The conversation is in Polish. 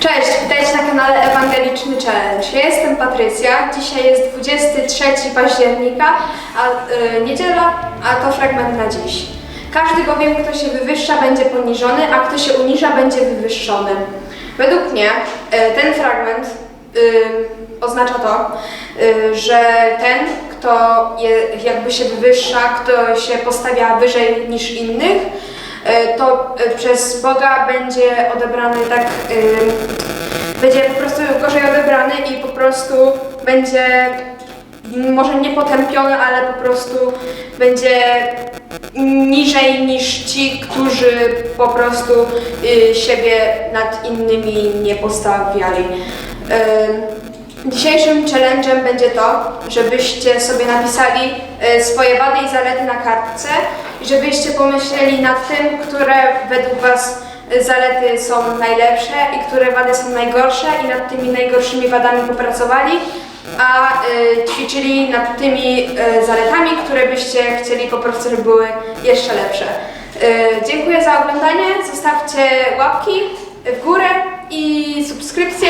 Cześć, witajcie na kanale Ewangeliczny Challenge. Ja jestem Patrycja. Dzisiaj jest 23 października, a y, niedziela, a to fragment na dziś. Każdy bowiem, kto się wywyższa, będzie poniżony, a kto się uniża, będzie wywyższony. Według mnie y, ten fragment y, oznacza to, y, że ten, kto je, jakby się wywyższa, kto się postawia wyżej niż innych, to y, przez Boga będzie odebrany tak, y, będzie po prostu gorzej odebrany i po prostu będzie może nie potępiony, ale po prostu będzie niżej niż ci, którzy po prostu y, siebie nad innymi nie postawiali. Ym, Dzisiejszym challenge'em będzie to, żebyście sobie napisali swoje wady i zalety na kartce i żebyście pomyśleli nad tym, które według Was y, zalety są najlepsze i które wady są najgorsze i nad tymi najgorszymi wadami popracowali, a y, ćwiczyli nad tymi y, zaletami, które byście chcieli po prostu, żeby były jeszcze lepsze. Y, dziękuję za oglądanie, zostawcie łapki w górę i subskrypcję